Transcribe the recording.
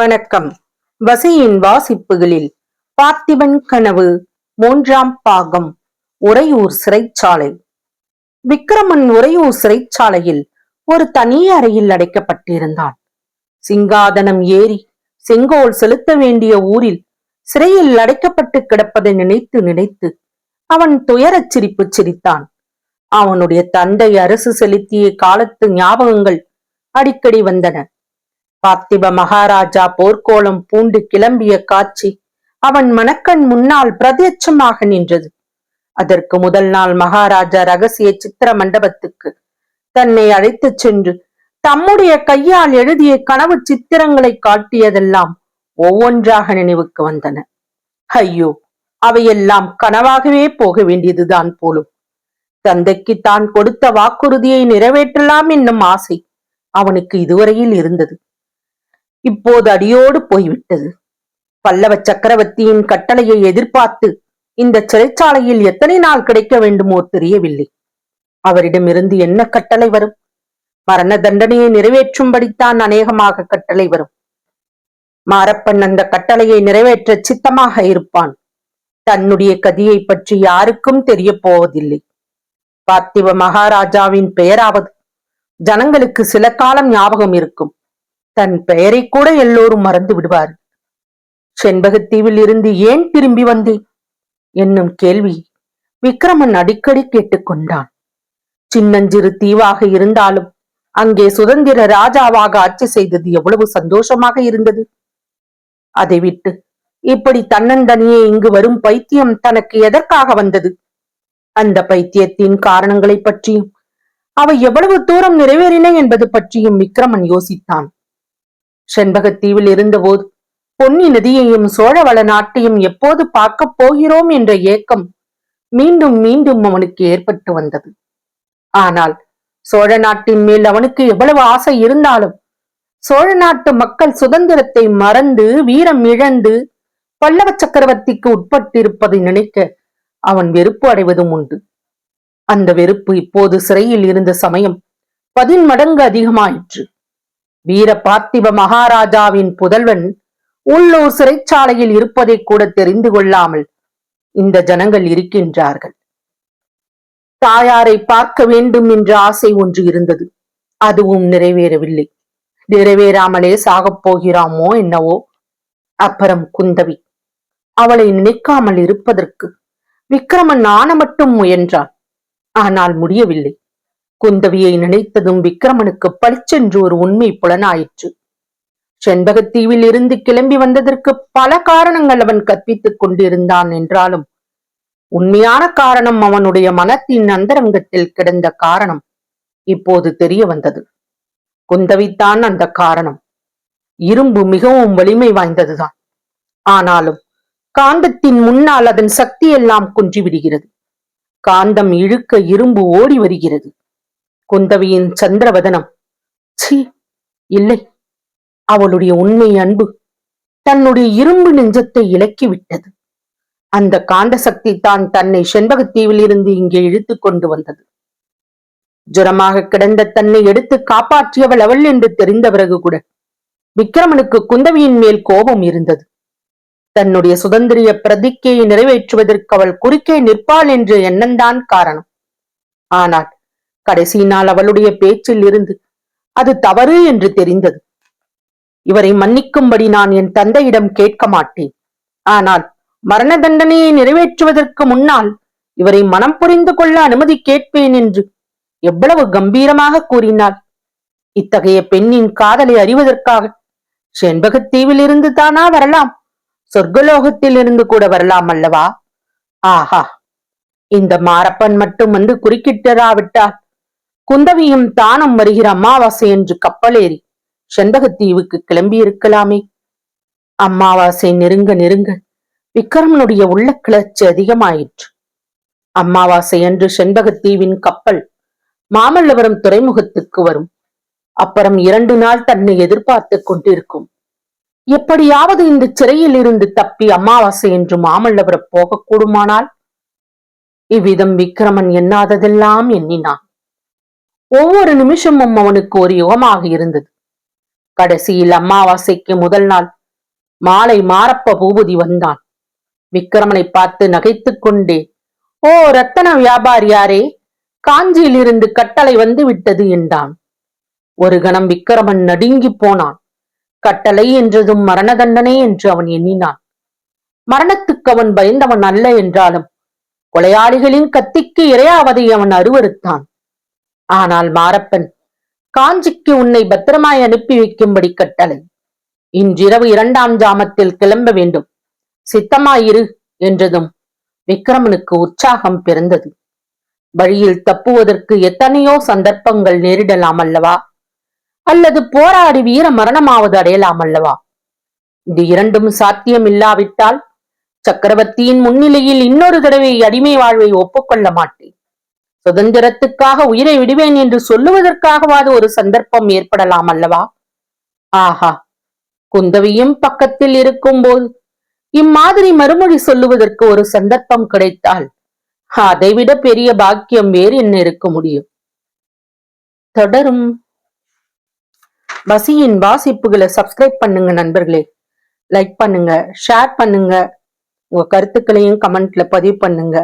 வணக்கம். வசையின் வாசிப்புகளில் பார்த்திபன் கனவு மூன்றாம் பாகம் உறையூர் சிறைச்சாலை. விக்ரமன் உறையூர் சிறைச்சாலையில் ஒரு தனி அறையில் அடைக்கப்பட்டிருந்தான். சிங்காதனம் ஏறி செங்கோல் செலுத்த வேண்டிய ஊரில் சிறையில் அடைக்கப்பட்டு கிடப்பதை நினைத்து நினைத்து அவன் துயரச் சிரிப்பு சிரித்தான். அவனுடைய தந்தை அரசு செலுத்திய காலத்து ஞாபகங்கள் அடிக்கடி வந்தன. பார்த்திப மகாராஜா போர்க்கோலம் பூண்டு கிளம்பிய காட்சி அவன் மனக்கண் முன்னால் பிரத்யட்சமாக நின்றது. அதற்கு முதல் நாள் மகாராஜா ரகசிய சித்திர மண்டபத்துக்கு தன்னை அழைத்துச் சென்று தம்முடைய கையால் எழுதிய கனவு சித்திரங்களை காட்டியதெல்லாம் ஒவ்வொன்றாக நினைவுக்கு வந்தன. ஐயோ அவையெல்லாம் கனவாகவே போக வேண்டியதுதான் போலும். தந்தைக்கு தான் கொடுத்த வாக்குறுதியை நிறைவேற்றலாம் என்னும் ஆசை அவனுக்கு இதுவரையில் இருந்தது. இப்போது அடியோடு போய்விட்டது. பல்லவ சக்கரவர்த்தியின் கட்டளையை எதிர்பார்த்து இந்த சிறைச்சாலையில் எத்தனை நாள் கிடைக்க வேண்டுமோ தெரியவில்லை. அவரிடமிருந்து என்ன கட்டளை வரும்? மரண தண்டனையை நிறைவேற்றும்படித்தான் அநேகமாக கட்டளை வரும். மாரப்பன் அந்த கட்டளையை நிறைவேற்ற சித்தமாக இருப்பான். தன்னுடைய கதியை பற்றி யாருக்கும் தெரிய போவதில்லை. பார்த்திவ மகாராஜாவின் பெயராவது. ஜனங்களுக்கு சில காலம் ஞாபகம் இருக்கும். தன் பெயரை கூட எல்லோரும் மறந்து விடுவார். செண்பகத்தீவில் இருந்து ஏன் திரும்பி வந்தேன் என்னும் கேள்வி விக்ரமன் அடிக்கடி கேட்டுக்கொண்டான். சின்னஞ்சிறு தீவாக இருந்தாலும் அங்கே சுதந்திர ராஜாவாக ஆட்சி செய்தது எவ்வளவு சந்தோஷமாக இருந்தது. அதை விட்டு இப்படி தன்னந்தனியே இங்கு வரும் பைத்தியம் தனக்கு எதற்காக வந்தது? அந்த பைத்தியத்தின் காரணங்களை பற்றியும் அவை எவ்வளவு தூரம் நிறைவேறின என்பது பற்றியும் விக்ரமன் யோசித்தான். செண்பகத்தீவில் இருந்தபோது பொன்னி நதியையும் சோழவள நாட்டையும் எப்போது பார்க்கப் போகிறோம் என்ற ஏக்கம் மீண்டும் மீண்டும் அவனுக்கு ஏற்பட்டு வந்தது. ஆனால் சோழ நாட்டின் மேல் அவனுக்கு எவ்வளவு ஆசை இருந்தாலும் சோழ நாட்டு மக்கள் சுதந்திரத்தை மறந்து வீரம் இழந்து பல்லவ சக்கரவர்த்திக்கு உட்பட்டிருப்பதை நினைக்க அவன் வெறுப்பு அடைவதும் உண்டு. அந்த வெறுப்பு இப்போது சிறையில் இருந்த சமயம் பதின் மடங்கு அதிகமாயிற்று. வீர பார்த்திப மகாராஜாவின் புதல்வன் உள்ளூர் சிறைச்சாலையில் இருப்பதை கூட தெரிந்து கொள்ளாமல் இந்த ஜனங்கள் இருக்கின்றார்கள். தாயாரை பார்க்க வேண்டும் என்ற ஆசை ஒன்று இருந்தது. அதுவும் நிறைவேறவில்லை. நிறைவேறாமலே சாகப் போகிறாமோ என்னவோ? அப்புறம் குந்தவி. அவளை நினைக்காமல் இருப்பதற்கு விக்ரமன் ஆன மட்டும் முயன்றான். ஆனால் முடியவில்லை. குந்தவியை நினைத்ததும் விக்ரமனுக்கு பளிச்சென்று ஒரு உண்மை புலனாயிற்று. செண்பகத்தீவில் இருந்து கிளம்பி வந்ததற்கு பல காரணங்கள் அவன் கற்பித்துக் கொண்டிருந்தான் என்றாலும் உண்மையான காரணம் அவனுடைய மனத்தின் அந்தரங்கத்தில் கிடந்த காரணம் இப்போது தெரிய வந்தது. குந்தவித்தான் அந்த காரணம். இரும்பு மிகவும் வலிமை வாய்ந்ததுதான். ஆனாலும் காந்தத்தின் முன்னால் அதன் சக்தி எல்லாம் குன்றிவிடுகிறது. காந்தம் இழுக்க இரும்பு ஓடி வருகிறது. குந்தவியின் சந்திரவதனம். சீ இல்லை. அவளுடைய உண்மை அன்பு தன்னுடைய இரும்பு நெஞ்சத்தை இலக்கிவிட்டது. அந்த காந்த சக்தி தான் தன்னை செண்பகத்தீவில் இருந்து இங்கே இழுத்து கொண்டு வந்தது. ஜுரமாக கிடந்த தன்னை எடுத்து காப்பாற்றியவள் அவள் என்று தெரிந்த பிறகு கூட விக்ரமனுக்கு குந்தவியின் மேல் கோபம் இருந்தது. தன்னுடைய சுதந்திரிய பிரதிக்கையை நிறைவேற்றுவதற்கு அவள் குறுக்கே நிற்பாள் என்ற எண்ணம்தான் காரணம். ஆனால் கடைசி நாள் அவளுடைய பேச்சில் இருந்து அது தவறு என்று தெரிந்தது. இவரை மன்னிக்கும்படி நான் என் தந்தையிடம் கேட்க மாட்டேன். ஆனால் மரண தண்டனையை நிறைவேற்றுவதற்கு முன்னால் இவரை மனம் புரிந்து கொள்ள அனுமதி கேட்பேன் என்று எவ்வளவு கம்பீரமாக கூறினாள். இத்தகைய பெண்ணின் காதலை அறிவதற்காக செண்பகத்தீவில் இருந்து தானா வரலாம்? சொர்க்கலோகத்தில் இருந்து கூட வரலாம் அல்லவா? ஆஹா! இந்த மாரப்பன் மட்டும் வந்து குறுக்கிட்டராவிட்டால் குந்தவியும் தானும் வருகிற அமாவாசை என்று கப்பலேறி செண்பகத்தீவுக்கு கிளம்பி இருக்கலாமே அம்மாவாசை நெருங்க நெருங்க விக்ரமனுடைய உள்ள கிளர்ச்சி அதிகமாயிற்று. அம்மாவாசை செண்பக செண்பகத்தீவின் கப்பல் மாமல்லபுரம் துறைமுகத்துக்கு வரும். அப்புறம் இரண்டு நாள் தன்னை எதிர்பார்த்து கொண்டிருக்கும். எப்படியாவது இந்த சிறையில் இருந்து தப்பி அமாவாசை என்று மாமல்லபுரம் போகக்கூடுமானால்? இவ்விதம் விக்ரமன் எண்ணாததெல்லாம் எண்ணினான். ஒவ்வொரு நிமிஷமும் அவனுக்கு ஒரு யுகமாக இருந்தது. கடைசியில் அமாவாசைக்கு முதல் நாள் மாலை மாரப்ப பூபதி வந்தான். விக்ரமனை பார்த்து நகைத்துக் கொண்டே ஓ ரத்தன வியாபாரியாரே காஞ்சியிலிருந்து கட்டளை வந்து விட்டது என்றான். ஒரு கணம் விக்கிரமன் நடுங்கிப் போனான். கட்டளை என்றதும் மரண தண்டனை என்று அவன் எண்ணினான். மரணத்துக்கு அவன் பயந்தவன் அல்ல என்றாலும் கொலையாளிகளின் கத்திக்கு இரையாவதை அவன் அருவருத்தான் ஆனால் மாரப்பன் காஞ்சிக்கு உன்னை பத்திரமாய் அனுப்பி வைக்கும்படி கட்டளை. இன்றிரவு இரண்டாம் ஜாமத்தில் கிளம்ப வேண்டும். சித்தமாயிரு என்றதும் விக்ரமனுக்கு உற்சாகம் பிறந்தது. வழியில் தப்புவதற்கு எத்தனையோ சந்தர்ப்பங்கள் நேரிடலாம் அல்லவா? அல்லது போராடி வீர மரணமாவது அடையலாம் அல்லவா? இது இரண்டும் சாத்தியம் இல்லாவிட்டால் சக்கரவர்த்தியின் முன்னிலையில் இன்னொரு தடவை அடிமை வாழ்வை ஒப்புக்கொள்ள மாட்டேன். சுதந்திரத்துக்காக உயிரை விடுவேன் என்று சொல்லுவதற்காகவாது ஒரு சந்தர்ப்பம் ஏற்படலாம் அல்லவா? ஆஹா குந்தவியும் பக்கத்தில் இருக்கும்போது இம்மாதிரி மறுமொழி சொல்லுவதற்கு ஒரு சந்தர்ப்பம் கிடைத்தால் அதைவிட பெரிய பாக்கியம் வேறு என்ன இருக்க முடியும்? தொடரும். வசியின் வாசிப்புகளை சப்ஸ்கிரைப் பண்ணுங்க நண்பர்களே. லைக் பண்ணுங்க ஷேர் பண்ணுங்க. உங்க கருத்துக்களையும் கமெண்ட்ல பதிவு பண்ணுங்க.